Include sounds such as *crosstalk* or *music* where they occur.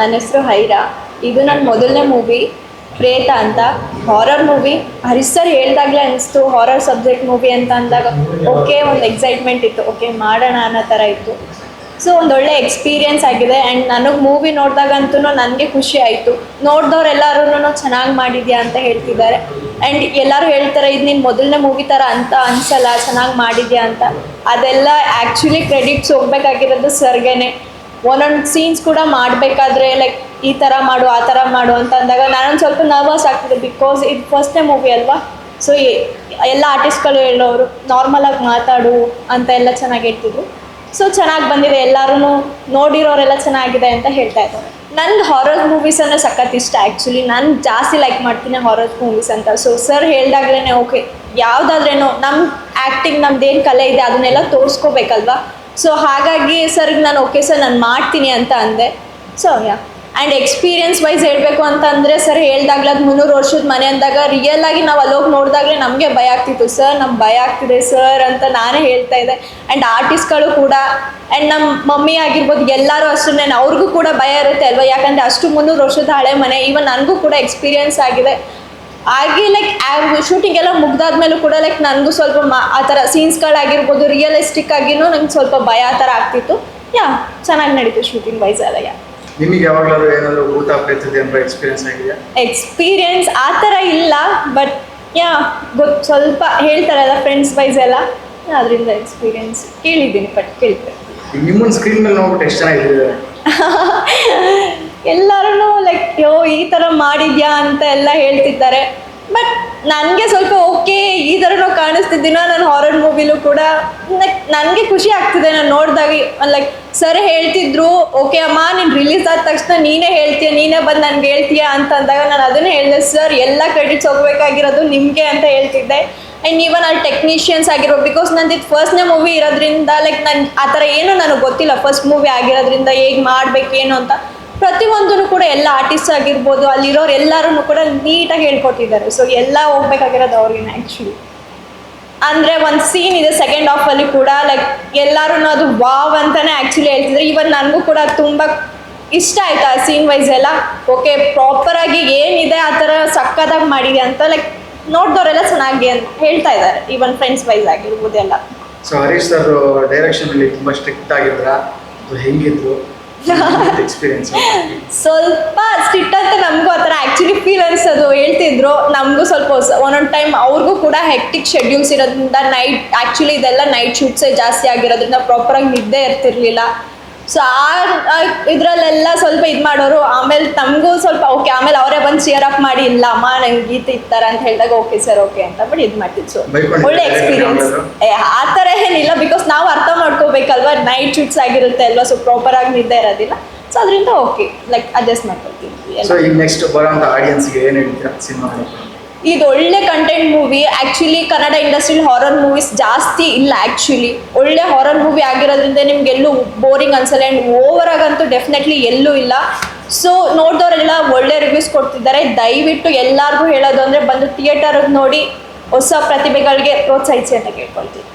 ನನ್ನ ಹೆಸರು ಹೈರಾ. ಇದು ನನ್ನ ಮೊದಲನೇ ಮೂವಿ ಪ್ರೇತ ಅಂತ. ಹಾರರ್ ಮೂವಿ ಹರೀಶ್ ಸರ್ ಹೇಳ್ದಾಗಲೇ ಅನಿಸ್ತು ಹಾರರ್ ಸಬ್ಜೆಕ್ಟ್ ಮೂವಿ ಅಂತ ಅಂದಾಗ ಓಕೆ, ಒಂದು ಎಕ್ಸೈಟ್ಮೆಂಟ್ ಇತ್ತು. ಓಕೆ, ಮಾಡೋಣ ಅನ್ನೋ ಥರ ಇತ್ತು. ಸೊ ಒಂದೊಳ್ಳೆ ಎಕ್ಸ್ಪೀರಿಯೆನ್ಸ್ ಆಗಿದೆ. ಆ್ಯಂಡ್ ನನಗೆ ಮೂವಿ ನೋಡಿದಾಗಂತೂ ನನಗೆ ಖುಷಿ ಆಯಿತು. ನೋಡಿದವ್ರೆಲ್ಲರೂ ಚೆನ್ನಾಗಿ ಮಾಡಿದ್ಯಾ ಅಂತ ಹೇಳ್ತಿದ್ದಾರೆ. ಆ್ಯಂಡ್ ಎಲ್ಲರೂ ಹೇಳ್ತಾರೆ, ಇದು ನಿನ್ನ ಮೊದಲನೇ ಮೂವಿ ಥರ ಅಂತ ಅನ್ಸಲ್ಲ, ಚೆನ್ನಾಗಿ ಮಾಡಿದ್ಯಾ ಅಂತ. ಅದೆಲ್ಲ ಆ್ಯಕ್ಚುಲಿ ಕ್ರೆಡಿಟ್ಸ್ ಹೋಗ್ಬೇಕಾಗಿರೋದು ಸರ್ಗೆನೆ. ಒಂದೊಂದು ಸೀನ್ಸ್ ಕೂಡ ಮಾಡಬೇಕಾದ್ರೆ ಲೈಕ್ ಈ ಥರ ಮಾಡು, ಆ ಥರ ಮಾಡು ಅಂತ ಅಂದಾಗ ನಾನೊಂದು ಸ್ವಲ್ಪ ನರ್ವಸ್ ಆಗ್ತಿದೆ ಬಿಕಾಸ್ ಇದು ಫಸ್ಟ್ನೇ ಮೂವಿ ಅಲ್ವಾ? ಸೊ ಎಲ್ಲ ಆರ್ಟಿಸ್ಟ್ಗಳು ಹೇಳೋರು ನಾರ್ಮಲಾಗಿ ಮಾತಾಡು ಅಂತ ಎಲ್ಲ ಚೆನ್ನಾಗಿ ಹೇಳ್ತಿದ್ರು. ಸೊ ಚೆನ್ನಾಗಿ ಬಂದಿದೆ. ಎಲ್ಲರೂ ನೋಡಿರೋರೆಲ್ಲ ಚೆನ್ನಾಗಿದೆ ಅಂತ ಹೇಳ್ತಾ ಇದ್ದಾರೆ ನನ್ಗೆ ಹಾರರ್ ಮೂವೀಸ್ ಅಂದರೆ ಸಖತ್ ಇಷ್ಟ ಆ್ಯಕ್ಚುಲಿ ನಾನು ಜಾಸ್ತಿ ಲೈಕ್ ಮಾಡ್ತೀನಿ ಹಾರರ್ ಮೂವೀಸ್ ಅಂತ. ಸೊ ಸರ್ ಹೇಳ್ದಾಗ್ಲೇ ಓಕೆ ಯಾವುದಾದ್ರೇನೋ ನಮ್ಮ ಆ್ಯಕ್ಟಿಂಗ್ ಏನು ಕಲೆ ಇದೆ ಅದನ್ನೆಲ್ಲ ತೋರಿಸ್ಕೋಬೇಕಲ್ವಾ? ಸೊ ಹಾಗಾಗಿ ಸರ್ ನಾನು ಓಕೆ ಸರ್ ನಾನು ಮಾಡ್ತೀನಿ ಅಂತ ಅಂದೆ. So ya and experience wise ಹೇಳಬೇಕು ಅಂತಂದರೆ ಸರ್ ಹೇಳ್ದಾಗ್ಲೇ ಅದು ಮುನ್ನೂರು ವರ್ಷದ ಮನೆ ಅಂದಾಗ ರಿಯಲ್ ಆಗಿ ನಾವು ಅಲ್ಲೋಗಿ ನೋಡಿದಾಗಲೇ ನಮಗೆ ಭಯ ಆಗ್ತಿತ್ತು. ಸರ್ ನಮ್ಗೆ ಭಯ ಆಗ್ತಿದೆ ಸರ್ ಅಂತ ನಾನೇ ಹೇಳ್ತಾ ಇದ್ದೆ. ಆ್ಯಂಡ್ ಆರ್ಟಿಸ್ಟ್ಗಳು ಕೂಡ ಆ್ಯಂಡ್ ನಮ್ಮ ಮಮ್ಮಿ ಆಗಿರ್ಬೋದು, ಎಲ್ಲರೂ ಅಷ್ಟೇ ಅವ್ರಿಗೂ ಕೂಡ ಭಯ ಇರುತ್ತೆ ಅಲ್ವಾ? ಯಾಕಂದರೆ ಅಷ್ಟು ಮುನ್ನೂರು ವರ್ಷದ ಹಳೆ ಮನೆ ಈವನ್ ನನಗೂ ಕೂಡ ಎಕ್ಸ್ಪೀರಿಯನ್ಸ್ ಆಗಿದೆ. ಹಾಗೆ ಲೈಕ್ ಶೂಟಿಂಗ್ ಎಲ್ಲ ಮುಗ್ದಾದ್ಮೇಲೂ ಕೂಡ ಲೈಕ್ ನನಗೂ ಸ್ವಲ್ಪ ಮಾ ಆ ಥರ ಸೀನ್ಸ್ಗಳಾಗಿರ್ಬೋದು ರಿಯಲಿಸ್ಟಿಕ್ ಆಗಿನೂ ನಂಗೆ ಸ್ವಲ್ಪ ಭಯ ಆ ಥರ ಆಗ್ತಿತ್ತು. ಯಾ ಚೆನ್ನಾಗಿ ನಡೀತು ಶೂಟಿಂಗ್ ವೈಸ್ ಎಲ್ಲ ಯಾ ನಿಮಗೆ ಯಾವಾಗಲಾದ್ರೂ ಏನಾದರೂ ಊಟ ಪ್ರೇತದೆ ಎಕ್ಸ್ಪೀರಿಯನ್ಸ್ ಆಗಿದೆಯಾ? ಎಕ್ಸ್ಪೀರಿಯನ್ಸ್ ಆ ಥರ ಇಲ್ಲ ಬಟ್ ಯಾ ಗೊತ್ತು ಸ್ವಲ್ಪ ಹೇಳ್ತಾರಲ್ಲ ಫ್ರೆಂಡ್ಸ್ ವೈಸ್ ಎಲ್ಲ. ಅದರಿಂದ ಎಕ್ಸ್ಪೀರಿಯನ್ಸ್ ಕೇಳಿದ್ದೀನಿ ಬಟ್ ಕೇಳ್ತೇನೆ ಸ್ಕ್ರೀನ್ ಮೇಲೆ ನೋಡ್ಬಿಟ್ಟು ಎಷ್ಟು ಚೆನ್ನಾಗಿದೆ *laughs* ಎಲ್ಲರೂ ಈ ಥರ ಮಾಡಿದ್ಯಾ ಅಂತ ಎಲ್ಲ ಹೇಳ್ತಿದ್ದಾರೆ. ಬಟ್ ನನಗೆ ಸ್ವಲ್ಪ ಓಕೆ ಈ ಥರನೂ ಕಾಣಿಸ್ತಿದ್ದೀನೋ ನಾನು ಹಾರರ್ ಮೂವಿಲೂ ಕೂಡ. ನನಗೆ ಖುಷಿ ಆಗ್ತಿದೆ ನಾನು ನೋಡಿದಾಗ. ಲೈಕ್ ಸರ್ ಹೇಳ್ತಿದ್ರು ಓಕೆ ಅಮ್ಮ, ನೀನು ರಿಲೀಸ್ ಆದ ತಕ್ಷಣ ನೀನೇ ಹೇಳ್ತೀಯ, ನೀನೇ ಬಂದು ನನಗೆ ಹೇಳ್ತೀಯ ಅಂತ ಅಂದಾಗ ನಾನು ಅದನ್ನೇ ಹೇಳಿದೆ ಸರ್ ಎಲ್ಲ ಕ್ರೆಡಿಟ್ಸ್ ಹೋಗ್ಬೇಕಾಗಿರೋದು ನಿಮಗೆ ಅಂತ ಹೇಳ್ತಿದ್ದೆ. ಆ್ಯಂಡ್ ಈವನ್ ಅಲ್ಲಿ ಟೆಕ್ನಿಷಿಯನ್ಸ್ ಆಗಿರೋ ಬಿಕಾಸ್ ನಂದು ಇದು ಫಸ್ಟ್ನೇ ಮೂವಿ ಇರೋದ್ರಿಂದ ಲೈಕ್ ನನ್ನ ಆ ಥರ ಏನೂ ನನಗೆ ಗೊತ್ತಿಲ್ಲ ಫಸ್ಟ್ ಮೂವಿ ಆಗಿರೋದ್ರಿಂದ ಹೇಗೆ ಮಾಡಬೇಕು ಏನು ಅಂತ. ಪ್ರತಿಯೊಂದೂ ಕೂಡ ಎಲ್ಲ ಆರ್ಟಿಸ್ಟ್ ಆಗಿರ್ಬೋದು, ಅಲ್ಲಿರೋರು ಎಲ್ಲರೂ ಕೂಡ ನೀಟಾಗಿ ಹೇಳ್ಕೊಟ್ಟಿದ್ದಾರೆ. ಸೊ ಎಲ್ಲ ಹೋಗ್ಬೇಕಾಗಿರೋದು ಅವ್ರಿಗೆ ಆ್ಯಕ್ಚುಲಿ ಅಂದರೆ ಒಂದು ಸೀನ್ ಇದೆ ಸೆಕೆಂಡ್ ಹಾಫಲ್ಲಿ ಕೂಡ ಲೈಕ್ ಎಲ್ಲರೂ ಅದು ವಾವ್ ಅಂತಲೇ ಆ್ಯಕ್ಚುಲಿ ಹೇಳ್ತಿದ್ರು. ಇವನ್ ನನಗೂ ಕೂಡ ತುಂಬ ಇಷ್ಟ ಆಯ್ತು ಆ ಸೀನ್ ವೈಸ್ ಎಲ್ಲ. ಓಕೆ ಪ್ರಾಪರಾಗಿ ಏನಿದೆ ಆ ಥರ ಸಕ್ಕತ್ತಾಗಿ ಮಾಡಿದೆ ಅಂತ ಲೈಕ್ ನೋಡಿದವರೆಲ್ಲ ಚೆನ್ನಾಗಿ ಅಂತ ಹೇಳ್ತಾ ಇದ್ದಾರೆ ಈವನ್ ಫ್ರೆಂಡ್ಸ್ ವೈಸ್ ಆಗಿರ್ಬೋದು ಎಲ್ಲ. ಸೊ ಹರೀಶ್ ಸರ್ ಡೈರೆಕ್ಷನ್ ಅಲ್ಲಿ ತುಂಬಾ ಸ್ಟ್ರಿಕ್ಟ್ ಆಗಿದ್ರ ಹೆಂಗಿದ್ರು? *laughs* ಸ್ವಲ್ಪ ಸ್ಟಿಟ್ ಅಂತ ನಮಗೂ ಆ ಥರ ಆ್ಯಕ್ಚುಲಿ ಫೀಲ್ ಅನಿಸೋದು. ಹೇಳ್ತಿದ್ರು, ನಮಗೂ ಸ್ವಲ್ಪ ಒಂದೊಂದು ಟೈಮ್ ಅವ್ರಿಗೂ ಕೂಡ ಹೆಕ್ಟಿಕ್ ಶೆಡ್ಯೂಲ್ಸ್ ಇರೋದ್ರಿಂದ ನೈಟ್ ಆ್ಯಕ್ಚುಲಿ ಇದೆಲ್ಲ ನೈಟ್ ಶೂಟ್ಸೇ ಜಾಸ್ತಿ ಆಗಿರೋದ್ರಿಂದ ಪ್ರಾಪರಾಗಿ ನಿದ್ದೆ ಇರ್ತಿರ್ಲಿಲ್ಲ. ಸೊ ಆ ಇದರಲ್ಲೆಲ್ಲ ಸ್ವಲ್ಪ ಇದು ಮಾಡೋರು ಆಮೇಲೆ ತಮಗೂ ಸ್ವಲ್ಪ ಓಕೆ ಆಮೇಲೆ ಅವರೇ ಬಂದು ಚಿಯರ್ ಅಪ್ ಮಾಡಿ ಇಲ್ಲ ಅಮ್ಮ ನಂಗೆ ಗೀತ ಇತ್ತಾರ ಅಂತ ಹೇಳಿದಾಗ ಓಕೆ ಸರ್ ಓಕೆ ಅಂತ ಬಟ್ ಇದು ಮಾಡ್ತಿದ್ದು ಒಳ್ಳೆ ಎಕ್ಸ್ಪೀರಿಯನ್ಸ್ ಆ ಥರ ಏನಿಲ್ಲ ಬಿಕಾಸ್ ನಾವು ಅರ್ಥ ಮಾಡ್ಕೋಬೇಕಲ್ವಾ ನೈಟ್ ಶೂಟ್ಸ್ ಆಗಿರುತ್ತೆ ಅಲ್ವಾ ಸೊ ಪ್ರಾಪರ್ ಆಗಿ ನಿದ್ದೆ ಇರೋದಿಲ್ಲ. ಸೊ ಅದರಿಂದ ಓಕೆ ಲೈಕ್ ಅಡ್ಜಸ್ಟ್ ಮಾಡ್ಕೊಳ್ತೀವಿ. ನೆಕ್ಸ್ಟ್ ಆಡಿಯನ್ಸ್ಗೆ ಏನು ಹೇಳ್ತೀರಾ? ಸಿನಿಮಾ ಇದು ಒಳ್ಳೆ ಕಂಟೆಂಟ್ ಮೂವಿ ಆ್ಯಕ್ಚುಲಿ ಕನ್ನಡ ಇಂಡಸ್ಟ್ರಿಲಿ ಹಾರರ್ ಮೂವೀಸ್ ಜಾಸ್ತಿ ಇಲ್ಲ ಆ್ಯಕ್ಚುಲಿ ಒಳ್ಳೆ ಹಾರರ್ ಮೂವಿ ಆಗಿರೋದ್ರಿಂದ ನಿಮ್ಗೆ ಎಲ್ಲೂ ಬೋರಿಂಗ್ ಅನ್ಸಲ್ಲ ಆ್ಯಂಡ್ ಓವರ್ ಆಗಂತೂ ಡೆಫಿನೆಟ್ಲಿ ಎಲ್ಲೂ ಇಲ್ಲ. ಸೊ ನೋಡಿದವರೆಲ್ಲ ಒಳ್ಳೆ ರಿವ್ಯೂಸ್ ಕೊಡ್ತಿದ್ದಾರೆ. ದಯವಿಟ್ಟು ಎಲ್ಲರಿಗೂ ಹೇಳೋದು ಅಂದರೆ ಬಂದು ಥಿಯೇಟರ್ಗೆ ನೋಡಿ ಹೊಸ ಪ್ರತಿಭೆಗಳಿಗೆ ಪ್ರೋತ್ಸಾಹಿಸಿ ಅಂತ ಕೇಳ್ಕೊಳ್ತೀವಿ